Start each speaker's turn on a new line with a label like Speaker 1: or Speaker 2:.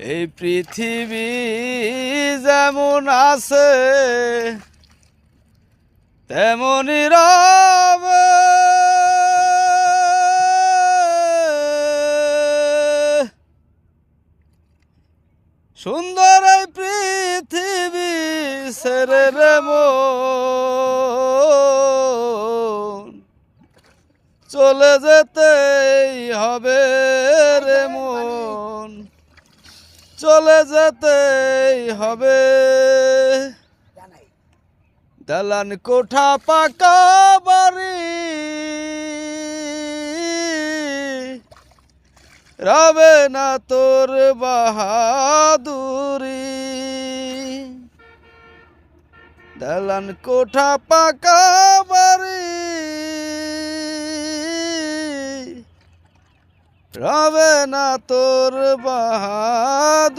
Speaker 1: এই পৃথিবী যেমন আছে তেমনই রবে। সুন্দর এই পৃথিবী সেরে রে মন। চলে যেতেই হবে রে মন। চলে যেতেই হবে। দালান কোঠা পাকা বাড়ি। রবে না তোর বাহাদুরি। দালান কোঠা পাকা রবে না তোর বাহাদুরি।